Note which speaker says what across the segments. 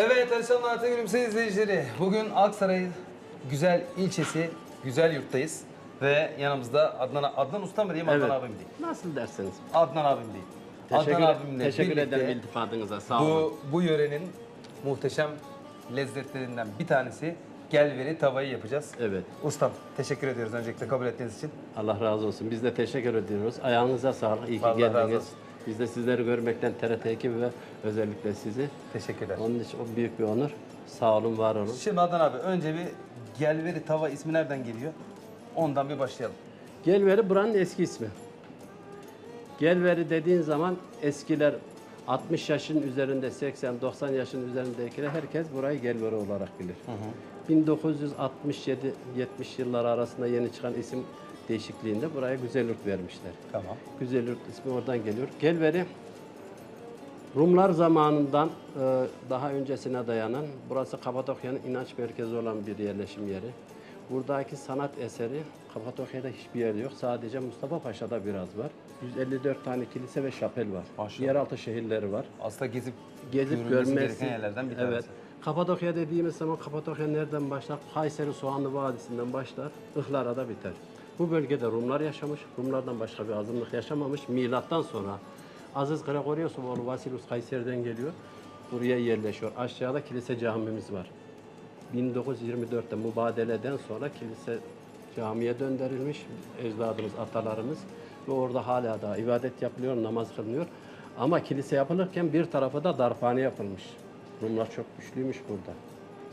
Speaker 1: Evet Alişan Artı Gülümse izleyicileri. Bugün Aksaray güzel ilçesi, güzel yurttayız. Ve yanımızda Adnan, Adnan Usta mı diyeyim, Adnan
Speaker 2: Evet.
Speaker 1: abim diyeyim.
Speaker 2: Nasıl dersiniz?
Speaker 1: Adnan abim diyeyim.
Speaker 2: Teşekkür,
Speaker 1: Adnan abimle
Speaker 2: teşekkür
Speaker 1: birlikte
Speaker 2: ederim iltifadınıza. Sağ olun.
Speaker 1: bu, bu yörenin muhteşem lezzetlerinden bir tanesi gelveri tavayı yapacağız.
Speaker 2: Evet.
Speaker 1: Ustam teşekkür ediyoruz öncelikle kabul ettiğiniz için.
Speaker 2: Allah razı olsun. Biz de teşekkür ediyoruz. Ayağınıza sağlık. İyi ki
Speaker 1: Vallahi razı
Speaker 2: geldiniz.
Speaker 1: olsun.
Speaker 2: Biz de sizleri görmekten TRT ekibi ve özellikle sizi.
Speaker 1: Teşekkürler.
Speaker 2: Onun için o büyük bir onur. Sağ olun, var olun.
Speaker 1: Şimdi Adnan abi önce bir gelveri tava ismi nereden geliyor? Ondan bir başlayalım.
Speaker 2: Gelveri buranın eski ismi. Gelveri dediğin zaman eskiler 60 yaşın üzerinde, 80-90 yaşın üzerindekiler herkes burayı Gelveri olarak bilir. 1967-70 yıllar arasında yeni çıkan isim değişikliğinde buraya Güzelyurt vermişler.
Speaker 1: Tamam.
Speaker 2: Güzelyurt ismi oradan geliyor. Gelveri Rumlar zamanından e, daha öncesine dayanan, burası Kapadokya'nın inanç merkezi olan bir yerleşim yeri. Buradaki sanat eseri Kapadokya'da hiçbir yerde yok. Sadece Mustafa Paşa'da biraz var. 154 tane kilise ve şapel var.
Speaker 1: Maşallah.
Speaker 2: Yeraltı şehirleri var.
Speaker 1: Aslında gezip
Speaker 2: Gezip görmesi.
Speaker 1: gereken yerlerden bir tanesi.
Speaker 2: Evet. Kapadokya dediğimiz zaman Kapadokya nereden başlar? Kayseri Soğanlı Vadisi'nden başlar, Ihlara'da biter. Bu bölgede Rumlar yaşamış, Rumlardan başka bir azınlık yaşamamış. Milattan sonra Aziz Gregorios'un oğlu Vasilus Kayseri'den geliyor. Buraya yerleşiyor. Aşağıda kilise camimiz var. 1924'te mübadeleden sonra kilise camiye döndürülmüş ecdadımız, atalarımız ve orada hala da ibadet yapılıyor, namaz kılınıyor. Ama kilise yapılırken bir tarafı da darphane yapılmış. Rumlar çok güçlüymüş burada.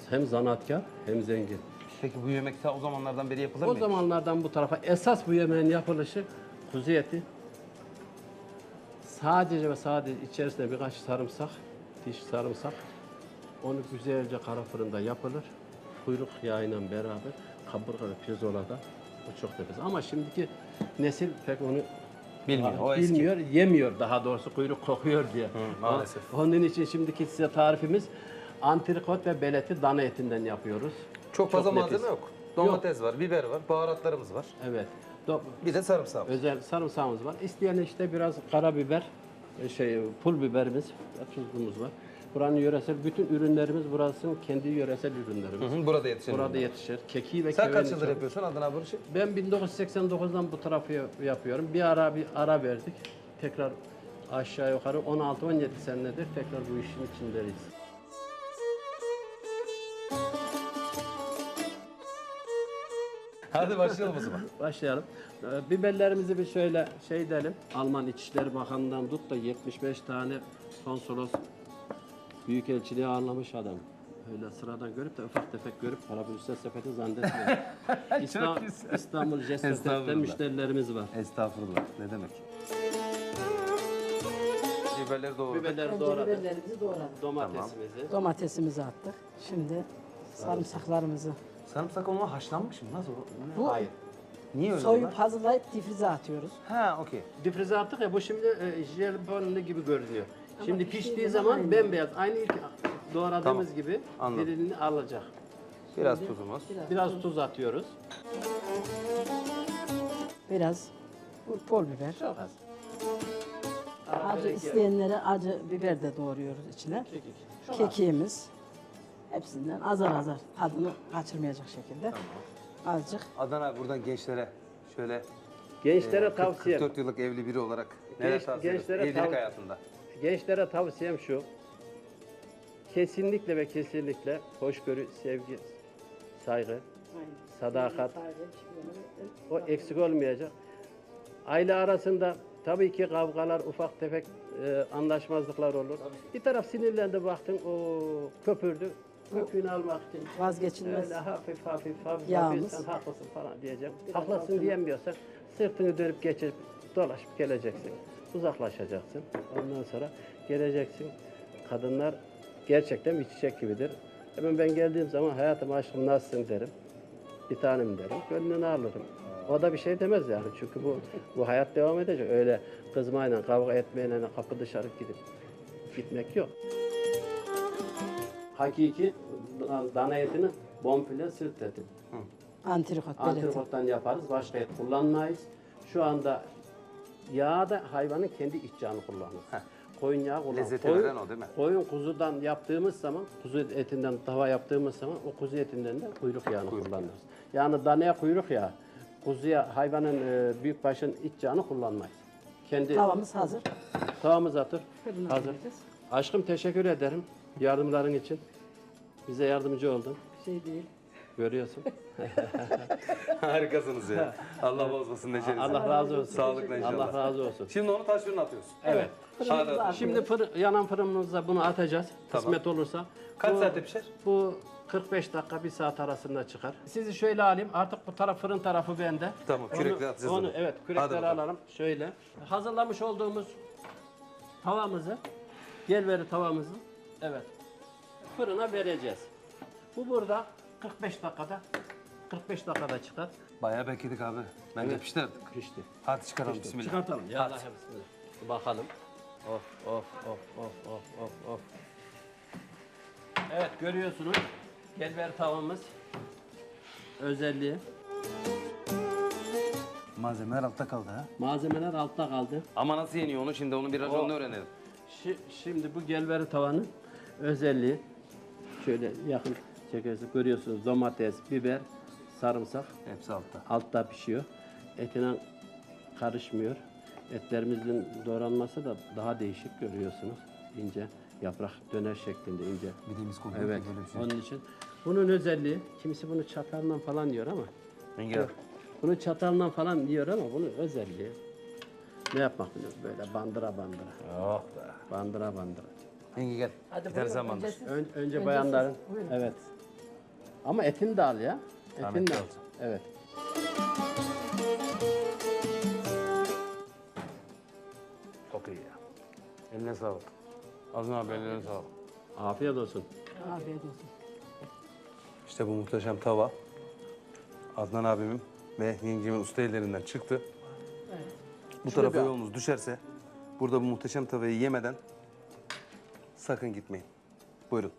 Speaker 2: Hem zanaatkar hem zengin.
Speaker 1: Peki bu yemek ta o zamanlardan beri yapılır
Speaker 2: O
Speaker 1: mı?
Speaker 2: zamanlardan bu tarafa esas bu yemeğin yapılışı kuzu eti. Sadece ve sadece içerisinde birkaç sarımsak, diş sarımsak. Onu güzelce kara fırında yapılır. Kuyruk yağıyla beraber kaburga ve pirzolada. O çok nefis. Ama şimdiki nesil pek onu
Speaker 1: Bilmiyor, o eski.
Speaker 2: bilmiyor, yemiyor daha doğrusu kuyruk kokuyor diye.
Speaker 1: maalesef.
Speaker 2: Onun için şimdiki size tarifimiz antrikot ve beleti dana etinden yapıyoruz.
Speaker 1: Çok fazla
Speaker 2: nefis.
Speaker 1: malzeme yok. Domates var, biber var, baharatlarımız var.
Speaker 2: Evet. Do-
Speaker 1: Bir de sarımsak.
Speaker 2: özel sarımsağımız var. İsteyen işte biraz karabiber, e, şey pul biberimiz, tuzumuz var. Buranın yöresel bütün ürünlerimiz burasının kendi yöresel ürünlerimiz.
Speaker 1: Hı Burada yetişen.
Speaker 2: Burada yetişir. Keki ve
Speaker 1: Sen kaç yıldır yapıyorsun Adnan abi bu işi?
Speaker 2: Ben 1989'dan bu tarafı yapıyorum. Bir ara bir ara verdik. Tekrar aşağı yukarı 16-17 senedir tekrar bu işin içindeyiz.
Speaker 1: Hadi başlayalım o zaman.
Speaker 2: Başlayalım. Ee, biberlerimizi bir şöyle şey edelim. Alman İçişleri Bakanı'ndan tut da 75 tane konsolos büyükelçiliği ağırlamış adam. Öyle sıradan görüp de ufak tefek görüp para bürüsel sepeti zannetmiyor. İstanbul,
Speaker 1: güzel.
Speaker 2: İstanbul
Speaker 1: Estağfurullah.
Speaker 2: müşterilerimiz var.
Speaker 1: Estağfurullah. Ne demek? Biberleri doğru.
Speaker 2: Biberleri
Speaker 3: Önce
Speaker 2: doğradık.
Speaker 3: biberlerimizi doğradık.
Speaker 2: Domatesimizi.
Speaker 3: Domatesimizi attık. Şimdi sarımsaklarımızı
Speaker 1: Sarımsak olma haşlanmış mı? Nasıl? Ne?
Speaker 3: Bu-
Speaker 1: Hayır. Niye öyle
Speaker 3: soyup
Speaker 1: diyorlar?
Speaker 3: hazırlayıp difrize atıyoruz.
Speaker 1: Ha, okey.
Speaker 2: Difrize attık ya bu şimdi e, jelibonlu gibi görünüyor. Şimdi
Speaker 3: piştiği
Speaker 2: piştiği
Speaker 3: zaman
Speaker 2: zaman
Speaker 3: aynı.
Speaker 2: bembeyaz. Aynı ilk doğradığımız
Speaker 1: Tamam.
Speaker 2: gibi
Speaker 1: Anladım.
Speaker 2: dilini alacak.
Speaker 1: Biraz tuzumuz.
Speaker 2: Biraz tuz atıyoruz.
Speaker 3: Biraz bu pul biber.
Speaker 2: Çok az.
Speaker 3: Acı isteyenlere acı biber de doğruyoruz içine.
Speaker 2: Kekik. Çok az.
Speaker 3: Kekiğimiz. Hepsinden azar azar tadını kaçırmayacak şekilde. Azıcık.
Speaker 1: Adana buradan gençlere şöyle
Speaker 2: Gençlere
Speaker 1: e, 40
Speaker 2: tavsiye
Speaker 1: 44 yıllık evli biri olarak neler
Speaker 2: Genç-
Speaker 1: tavsiye ediyorsun?
Speaker 2: gençlere
Speaker 1: Evlilik
Speaker 2: tav-
Speaker 1: hayatında.
Speaker 2: gençlere tavsiyem şu. Kesinlikle ve kesinlikle hoşgörü, sevgi, saygı, sadakat o eksik olmayacak. Aile arasında tabii ki kavgalar, ufak tefek e, anlaşmazlıklar olur. Bir taraf sinirlendi baktın o köpürdü. Köpüğünü almak için
Speaker 3: Vazgeçilmez.
Speaker 2: Öyle hafif hafif hafif,
Speaker 3: Yağımız.
Speaker 2: hafif sen haklısın falan diyeceğim. Haklısın diyemiyorsan sırtını dönüp geçip dolaşıp geleceksin. Uzaklaşacaksın. Ondan sonra geleceksin. Kadınlar gerçekten bir çiçek gibidir. Hemen ben geldiğim zaman hayatım aşkım nasılsın derim. Bir tanem derim. Gönlünü alırım. O da bir şey demez yani. Çünkü bu bu hayat devam edecek. Öyle kızmayla, kavga etmeyle kapı dışarı gidip gitmek yok. Hakiki dana etini bonfile sırt eti.
Speaker 3: Antrikot.
Speaker 2: Antrikottan yaparız. Başka et kullanmayız. Şu anda yağ da hayvanın kendi iç yağını kullanırız. koyun yağı kullan.
Speaker 1: Lezzeti
Speaker 2: koyun,
Speaker 1: veren o değil mi?
Speaker 2: Koyun kuzudan yaptığımız zaman, kuzu etinden tava yaptığımız zaman o kuzu etinden de kuyruk yağını kullanırız. Yani danaya kuyruk yağı, kuzuya hayvanın e, büyükbaşın iç yağını kullanmayız. Kendi
Speaker 3: Tavamız hazır.
Speaker 2: tavamız
Speaker 3: Fırına
Speaker 2: hazır.
Speaker 3: koyacağız.
Speaker 2: Aşkım teşekkür ederim yardımların için. Bize yardımcı oldun.
Speaker 3: Bir şey değil.
Speaker 2: Görüyorsun.
Speaker 1: Harikasınız ya. Allah bozmasın neşenizi.
Speaker 2: Allah razı olsun.
Speaker 1: Sağlıkla inşallah.
Speaker 2: Allah razı olsun.
Speaker 1: Şimdi onu taş fırına atıyoruz.
Speaker 2: Evet.
Speaker 1: Hadi.
Speaker 2: Şimdi fırın, yanan fırınımıza bunu atacağız.
Speaker 1: Tamam.
Speaker 2: Kısmet olursa.
Speaker 1: Kaç
Speaker 2: Bu-
Speaker 1: saatte pişer?
Speaker 2: Bu 45 dakika, 1 saat arasında çıkar. Sizi şöyle alayım. Artık bu taraf fırın tarafı bende.
Speaker 1: Tamam, kürekle atacağız
Speaker 2: Onu,
Speaker 1: onu.
Speaker 2: evet, kürekleri alalım. Şöyle. Hazırlamış olduğumuz tavamızı, gelveri tavamızı, evet, fırına vereceğiz. Bu burada 45 dakikada, 45 dakikada çıkar.
Speaker 1: Bayağı bekledik abi. Bence
Speaker 2: Evet.
Speaker 1: pişti artık.
Speaker 2: Pişti.
Speaker 1: Hadi çıkaralım bismillah.
Speaker 2: Çıkartalım. Ya Allah bismillah. Bakalım. Of of of of of of of. Evet görüyorsunuz. Gelber tavamız. Özelliği.
Speaker 1: Malzemeler altta kaldı ha.
Speaker 2: Malzemeler altta kaldı.
Speaker 1: Ama nasıl yeniyor onu şimdi onu biraz onu öğrenelim.
Speaker 2: Şi- Şimdi bu gelberi tavanın özelliği şöyle yakın çekersek görüyorsunuz domates, biber, sarımsak
Speaker 1: Hepsi altta.
Speaker 2: altta pişiyor. Etine karışmıyor. Etlerimizin doğranması da daha değişik görüyorsunuz. İnce yaprak döner şeklinde ince.
Speaker 1: Bildiğimiz kokuyor
Speaker 2: Evet.
Speaker 1: böyle bir şey.
Speaker 2: Onun için bunun özelliği kimisi bunu çatalından falan yiyor ama
Speaker 1: Engin
Speaker 2: bunu çatalından falan yiyor ama bunun özelliği ne yapmak biliyor musun? Böyle bandıra bandıra.
Speaker 1: Oh be.
Speaker 2: Bandıra bandıra.
Speaker 1: Engin gel.
Speaker 3: Hadi
Speaker 1: sen
Speaker 3: buyurun, önce siz.
Speaker 2: Ön- önce
Speaker 3: Önce
Speaker 2: bayanların.
Speaker 3: siz, buyurun.
Speaker 2: Evet. Ama etini de al ya.
Speaker 1: Tamam,
Speaker 2: Etini de
Speaker 1: eti
Speaker 2: al. Evet.
Speaker 1: Çok iyi ya. Eline sağlık. Azın abi eline sağlık.
Speaker 2: Afiyet olsun.
Speaker 3: Afiyet olsun.
Speaker 1: İşte bu muhteşem tava Adnan abimin ve yengemin usta ellerinden çıktı. Bu tarafa yolunuz düşerse burada bu muhteşem tavayı yemeden sakın gitmeyin. Buyurun.